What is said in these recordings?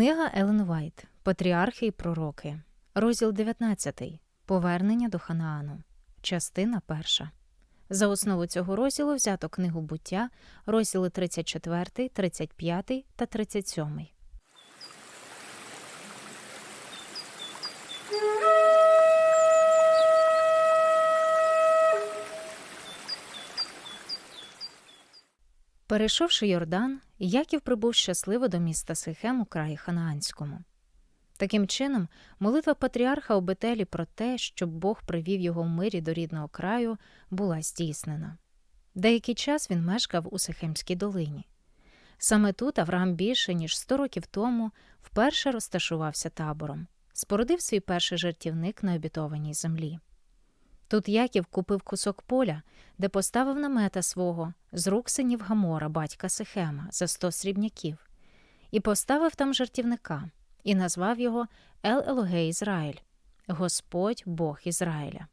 Книга Елен Вайт Патріархи і пророки. Розділ 19. Повернення до Ханаану. Частина 1. За основу цього розділу взято книгу буття, розділи 34, 35 та 37. Перейшовши Йордан, Яків прибув щасливо до міста Сихем у краї Ханаанському. Таким чином, молитва патріарха у Бетелі про те, щоб Бог привів його в мирі до рідного краю, була здійснена. Деякий час він мешкав у Сихемській долині. Саме тут Авраам більше ніж сто років тому вперше розташувався табором, спорудив свій перший жертівник на обітованій землі. Тут Яків купив кусок поля, де поставив намета свого з рук синів Гамора, батька Сихема, за сто срібняків, і поставив там жартівника, і назвав його Ел Елоге Ізраїль, Господь Бог Ізраїля.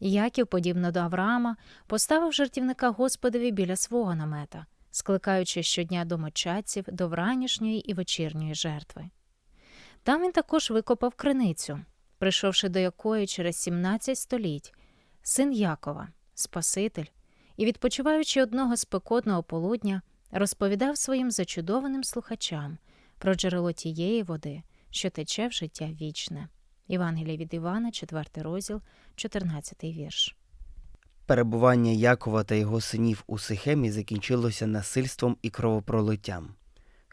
Яків, подібно до Авраама, поставив жартівника Господові біля свого намета, скликаючи щодня домочадців до вранішньої і вечірньої жертви. Там він також викопав криницю, прийшовши до якої через 17 століть, син Якова, Спаситель, і, відпочиваючи одного спекотного полудня, розповідав своїм зачудованим слухачам про джерело тієї води, що тече в життя вічне. Євангелія від Івана, 4 розділ, 14 вірш. Перебування Якова та його синів у Сихемі закінчилося насильством і кровопролиттям.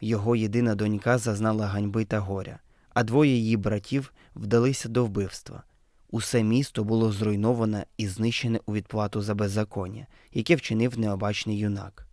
Його єдина донька зазнала ганьби та горя, а двоє її братів вдалися до вбивства. Усе місто було зруйноване і знищене у відплату за беззаконня, яке вчинив необачний юнак.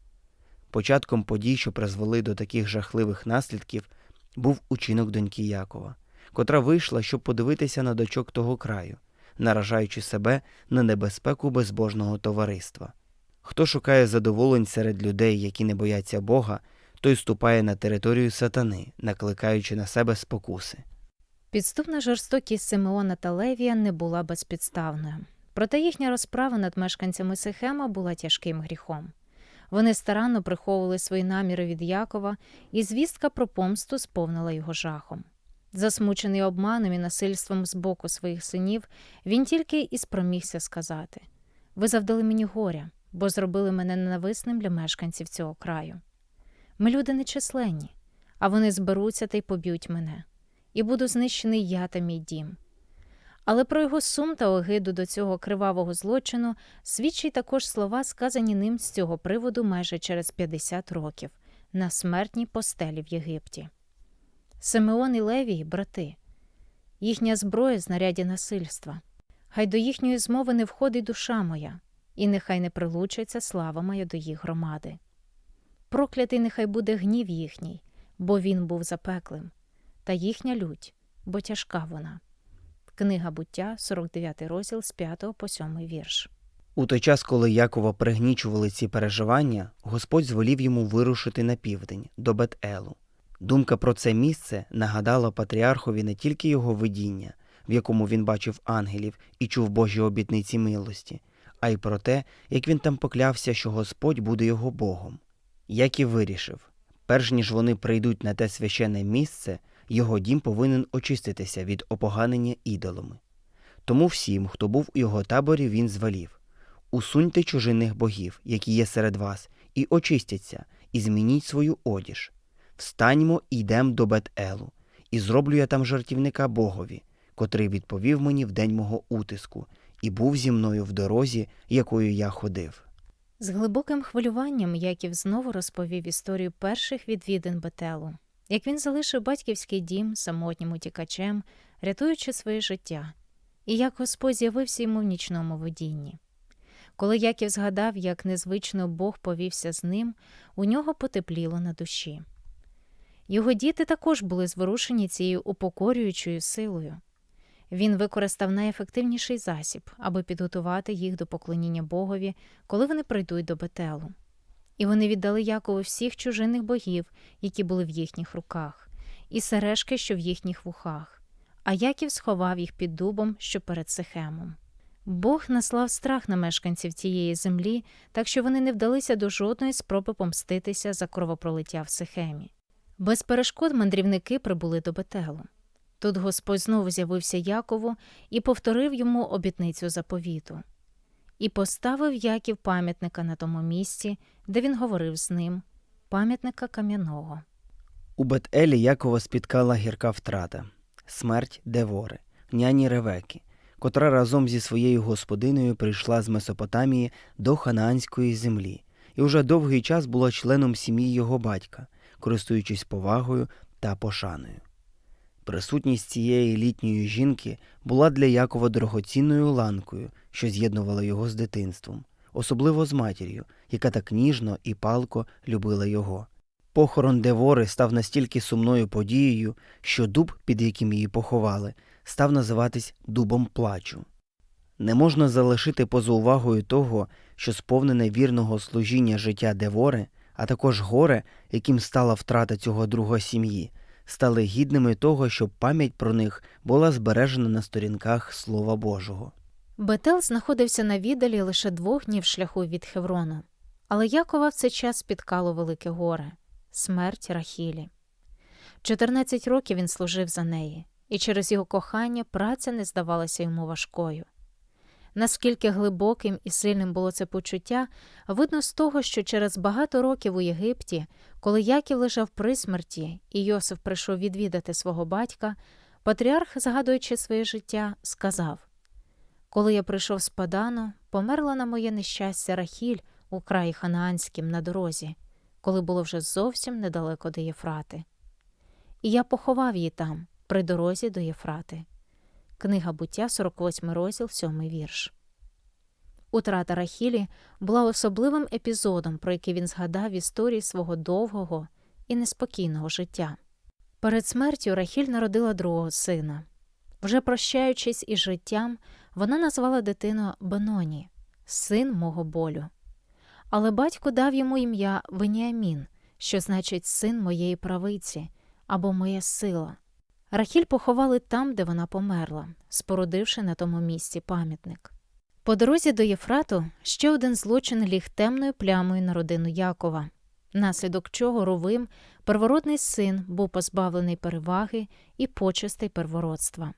Початком подій, що призвели до таких жахливих наслідків, був учинок доньки Якова, котра вийшла, щоб подивитися на дочок того краю, наражаючи себе на небезпеку безбожного товариства. Хто шукає задоволень серед людей, які не бояться Бога, той ступає на територію сатани, накликаючи на себе спокуси. Підступна жорстокість Симеона та Левія не була безпідставною. Проте їхня розправа над мешканцями Сихема була тяжким гріхом. Вони старанно приховували свої наміри від Якова, і звістка про помсту сповнила його жахом. Засмучений обманом і насильством з боку своїх синів, він тільки і спромігся сказати Ви завдали мені горя, бо зробили мене ненависним для мешканців цього краю. Ми люди нечисленні, а вони зберуться та й поб'ють мене, і буду знищений я та мій дім. Але про його сум та огиду до цього кривавого злочину свідчить також слова, сказані ним з цього приводу майже через 50 років на смертній постелі в Єгипті. Симеон і Левій брати, їхня зброя знаряді насильства. Хай до їхньої змови не входить душа моя, і нехай не прилучиться слава моя до їх громади. Проклятий нехай буде гнів їхній, бо він був запеклим, та їхня лють, бо тяжка вона. Книга буття, 49 розділ з 5 по 7 вірш. У той час, коли Якова пригнічували ці переживання, Господь звелів йому вирушити на південь до Бет-Елу. Думка про це місце нагадала патріархові не тільки його видіння, в якому він бачив ангелів і чув Божі обітниці милості, а й про те, як він там поклявся, що Господь буде його Богом. Яків вирішив, перш ніж вони прийдуть на те священне місце, його дім повинен очиститися від опоганення ідолами. Тому всім, хто був у його таборі, він звелів Усуньте чужинних богів, які є серед вас, і очистяться, і змініть свою одіж. Встаньмо і йдемо до Бет-Елу, і зроблю я там жартівника Богові, котрий відповів мені в день мого утиску, і був зі мною в дорозі, якою я ходив. З глибоким хвилюванням Яків знову розповів історію перших відвідин Бетелу, як він залишив батьківський дім самотнім утікачем, рятуючи своє життя, і як Господь з'явився йому в нічному видінні. Коли Яків згадав, як незвично Бог повівся з ним, у нього потепліло на душі. Його діти також були зворушені цією упокорюючою силою. Він використав найефективніший засіб, аби підготувати їх до поклоніння Богові, коли вони прийдуть до Бетелу. І вони віддали Якову всіх чужинних богів, які були в їхніх руках, і сережки, що в їхніх вухах, а Яків сховав їх під дубом, що перед Сихемом. Бог наслав страх на мешканців цієї землі, так що вони не вдалися до жодної спроби помститися за кровопролиття в Сихемі. Без перешкод мандрівники прибули до Бетелу. Тут Господь знову з'явився Якову і повторив йому обітницю заповіту. І поставив Яків пам'ятника на тому місці, де він говорив з ним, пам'ятника кам'яного. У Бет-Елі Якова спіткала гірка втрата смерть Девори, няні Ревеки, котра разом зі своєю господиною прийшла з Месопотамії до ханаанської землі і уже довгий час була членом сім'ї його батька, користуючись повагою та пошаною. Присутність цієї літньої жінки була для Якова дорогоцінною ланкою, що з'єднувала його з дитинством, особливо з матір'ю, яка так ніжно і палко любила його. Похорон Девори став настільки сумною подією, що дуб, під яким її поховали, став називатись дубом плачу. Не можна залишити поза увагою того, що сповнене вірного служіння життя Девори, а також горе, яким стала втрата цього друга сім'ї, стали гідними того, щоб пам'ять про них була збережена на сторінках Слова Божого. Бетел знаходився на віддалі лише двох днів шляху від Хеврону, але Якова в цей час спіткало велике горе смерть Рахілі. 14 років він служив за неї, і через його кохання праця не здавалася йому важкою. Наскільки глибоким і сильним було це почуття, видно з того, що через багато років у Єгипті, коли Яків лежав при смерті, і Йосиф прийшов відвідати свого батька, патріарх, згадуючи своє життя, сказав Коли я прийшов з Падану, померла на моє нещастя Рахіль у краї ханаанськім на дорозі, коли було вже зовсім недалеко до Єфрати. І я поховав її там, при дорозі до Єфрати. Книга буття, 48 розділ, 7 вірш. Утрата Рахілі була особливим епізодом, про який він згадав в історії свого довгого і неспокійного життя. Перед смертю Рахіль народила другого сина. Вже прощаючись із життям, вона назвала дитину Беноні, син мого болю. Але батько дав йому ім'я Веніамін, що значить син моєї правиці або моя сила. Рахіль поховали там, де вона померла, спорудивши на тому місці пам'ятник. По дорозі до Єфрату ще один злочин ліг темною плямою на родину Якова, наслідок чого Рувим, первородний син, був позбавлений переваги і почестей первородства.